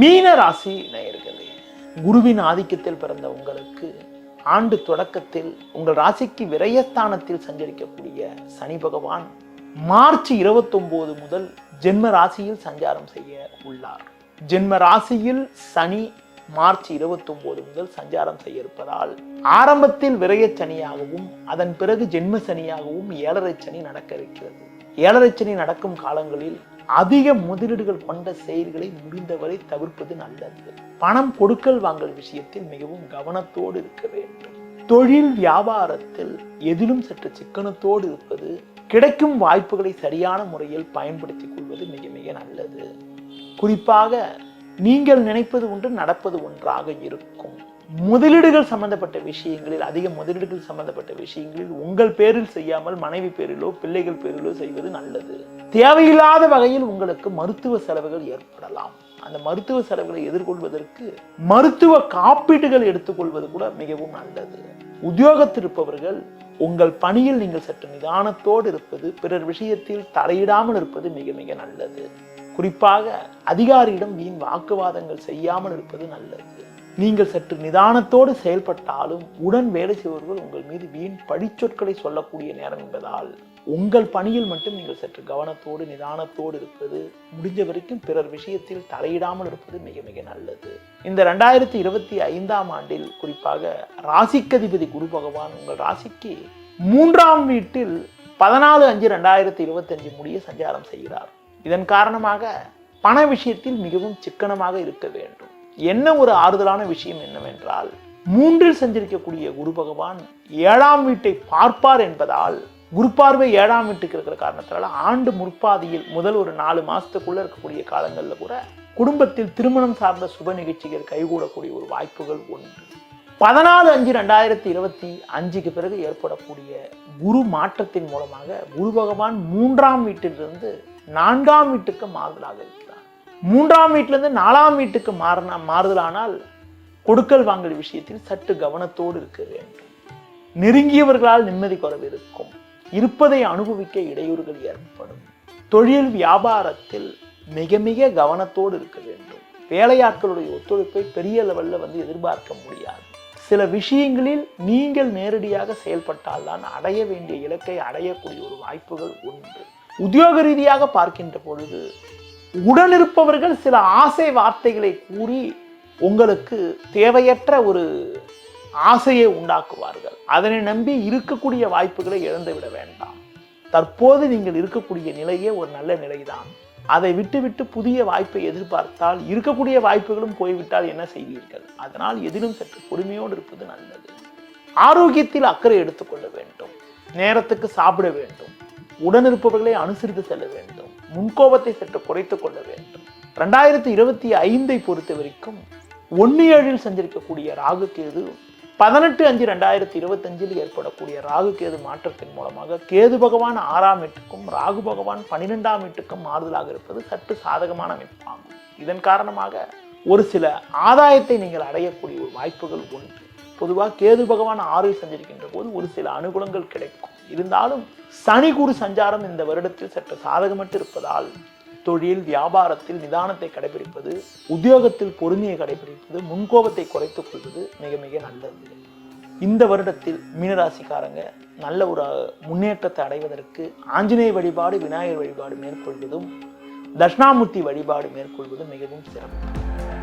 மீன ராசி நேயர்களே குருவின் ஆதிக்கத்தில் பிறந்த உங்களுக்கு ஆண்டு தொடக்கத்தில் உங்கள் ராசிக்கு விரயஸ்தானத்தில் சஞ்சரிக்கக்கூடிய சனி பகவான் மார்ச் 29 முதல் ஜென்ம ராசியில் சஞ்சாரம் செய்ய உள்ளார். ஜென்ம ராசியில் சனி மார்ச் 29 முதல் சஞ்சாரம் செய்ய இருப்பதால் ஆரம்பத்தில் விரய சனியாகவும் அதன் பிறகு ஜென்ம சனியாகவும் ஏழரை சனி நடக்க இருக்கிறது. ஏழரை சனி நடக்கும் காலங்களில் அதிக முதலீடுகள் கொண்ட செயல்களை முடிந்தவரை தவிர்ப்பது நல்லது. பணம் கொடுக்கல் வாங்கல் விஷயத்தில் மிகவும் கவனத்தோடு இருக்க வேண்டும். தொழில் வியாபாரத்தில் எதிலும் சற்று சிக்கனத்தோடு இருப்பது கிடைக்கும் வாய்ப்புகளை சரியான முறையில் பயன்படுத்திக் கொள்வது மிக மிக நல்லது. குறிப்பாக நீங்கள் நினைப்பது ஒன்று நடப்பது ஒன்றாக இருக்கும். முதலீடுகள் சம்பந்தப்பட்ட விஷயங்களில் அதிக முதலீடுகள் சம்பந்தப்பட்ட விஷயங்களில் உங்கள் பேரில் செய்யாமல் மனைவி பேரிலோ பிள்ளைகள் பேரிலோ செய்வது நல்லது. தேவையில்லாத வகையில் உங்களுக்கு மருத்துவ செலவுகள் ஏற்படலாம். அந்த மருத்துவ செலவுகளை எதிர்கொள்வதற்கு மருத்துவ காப்பீடுகள் எடுத்துக்கொள்வது கூட மிகவும் நல்லது. உத்தியோகத்தில் இருப்பவர்கள் உங்கள் பணியில் நீங்கள் சற்று நிதானத்தோடு இருப்பது பிறர் விஷயத்தில் தலையிடாமல் இருப்பது மிக மிக நல்லது. குறிப்பாக அதிகாரியிடம் வீண் வாக்குவாதங்கள் செய்யாமல் இருப்பது நல்லது. நீங்கள் சற்று நிதானத்தோடு செயல்பட்டாலும் உடன் வேலை செய்பவர்கள் உங்கள் மீது வீண் பழிச்சொற்களை சொல்லக்கூடிய நேரம் என்பதால் உங்கள் பணியில் மட்டும் நீங்கள் சற்று கவனத்தோடு நிதானத்தோடு இருப்பது முடிஞ்ச வரைக்கும் பிறர் விஷயத்தில் தலையிடாமல் இருப்பது மிக மிக நல்லது. இந்த ரெண்டாயிரத்தி இருபத்தி ஐந்தாம் ஆண்டில் குறிப்பாக ராசிக்கதிபதி குரு பகவான் உங்கள் ராசிக்கு மூன்றாம் வீட்டில் பதினாலு அஞ்சு ரெண்டாயிரத்தி இருபத்தஞ்சு முடிய சஞ்சாரம் செய்கிறார். இதன் காரணமாக பண விஷயத்தில் மிகவும் சிக்கனமாக இருக்க வேண்டும். என்ன ஒரு ஆறுதலான விஷயம் என்னவென்றால் மூன்றில் சஞ்சரிக்கக்கூடிய குரு பகவான் ஏழாம் வீட்டை பார்ப்பார் என்பதால் குரு பார்வை ஏழாம் வீட்டுக்கு இருக்கிற காரணத்தால ஆண்டு முற்பாதியில் முதல் ஒரு நாலு மாசத்துக்குள்ள இருக்கக்கூடிய காலங்களில் கூட குடும்பத்தில் திருமணம் சார்ந்த சுப நிகழ்ச்சிகள் கைகூடக்கூடிய ஒரு வாய்ப்புகள் ஒன்று பதினாலு அஞ்சு ரெண்டாயிரத்தி இருபத்தி அஞ்சுக்கு பிறகு ஏற்படக்கூடிய குரு மாற்றத்தின் மூலமாக குரு பகவான் மூன்றாம் வீட்டிலிருந்து நான்காம் வீட்டுக்கு மாறுதலாக இருக்கு மூன்றாம் வீட்டிலிருந்து நாலாம் வீட்டுக்கு மாறினா மாறுதலானால் கொடுக்கல் வாங்கல் விஷயத்தில் சற்று கவனத்தோடு இருக்க வேண்டும். நெருங்கியவர்களால் நிம்மதி குறைவு இருக்கும். இருப்பதை அனுபவிக்க இடையூறுகள் ஏற்படும். தொழில் வியாபாரத்தில் மிக மிக கவனத்தோடு இருக்க வேண்டும். வேலையாட்களுடைய ஒத்துழைப்பை பெரிய லெவல்ல வந்து எதிர்பார்க்க முடியாது. சில விஷயங்களில் நீங்கள் நேரடியாக செயல்பட்டால் தான் அடைய வேண்டிய இலக்கை அடையக்கூடிய ஒரு வாய்ப்புகள் உண்டு. உத்தியோக ரீதியாக பார்க்கின்ற பொழுது உடனிருப்பவர்கள் சில ஆசை வார்த்தைகளை கூறி உங்களுக்கு தேவையற்ற ஒரு ஆசையை உண்டாக்குவார்கள். அதனை நம்பி இருக்கக்கூடிய வாய்ப்புகளை இழந்து விட வேண்டாம். தற்போது நீங்கள் இருக்கக்கூடிய நிலையே ஒரு நல்ல நிலைதான். அதை விட்டுவிட்டு புதிய வாய்ப்பை எதிர்பார்த்தால் இருக்கக்கூடிய வாய்ப்புகளும் போய்விட்டால் என்ன செய்வீர்கள்? அதனால் எதிலும் சற்று பொறுமையோடு இருப்பது நல்லது. ஆரோக்கியத்தில் அக்கறை எடுத்துக்கொள்ள வேண்டும். நேரத்துக்கு சாப்பிட வேண்டும். உடனிருப்பவர்களை அனுசரித்து செல்ல வேண்டும். முன்கோபத்தை சற்று குறைத்துக் கொள்ள வேண்டும். ரெண்டாயிரத்தி இருபத்தி ஐந்தை பொறுத்த வரைக்கும் ஒன்னு ஏழில் சஞ்சரிக்கக்கூடிய ராகு கேது பதினெட்டு அஞ்சு ரெண்டாயிரத்தி இருபத்தஞ்சில் ஏற்படக்கூடிய ராகு கேது மாற்றத்தின் மூலமாக கேது பகவான் ஆறாம் வீட்டுக்கும் ராகு பகவான் பன்னிரெண்டாம் வீட்டுக்கும் மாறுதலாக இருப்பது சற்று சாதகமான அமைப்பாகும். இதன் காரணமாக ஒரு சில ஆதாயத்தை நீங்கள் அடையக்கூடிய ஒரு வாய்ப்புகள் உண்டு. பொதுவாக கேது பகவான் ஆறில் சஞ்சரிக்கின்ற போது ஒரு சில அனுகூலங்கள் கிடைக்கும். இருந்தாலும் சனி குரு சஞ்சாரம் இந்த வருடத்தில் சற்று சாதகமற்று இருப்பதால் தொழில் வியாபாரத்தில் நிதானத்தை கடைபிடிப்பது உத்தியோகத்தில் பொறுமையை கடைபிடிப்பது முன்கோபத்தை குறைத்துக் கொள்வது மிக மிக நல்லது. இந்த வருடத்தில் மீனராசிக்காரங்க நல்ல ஒரு முன்னேற்றத்தை அடைவதற்கு ஆஞ்சநேய வழிபாடு விநாயகர் வழிபாடு மேற்கொள்வதும் தட்சிணாமூர்த்தி வழிபாடு மேற்கொள்வதும் மிகவும் சிறப்பு.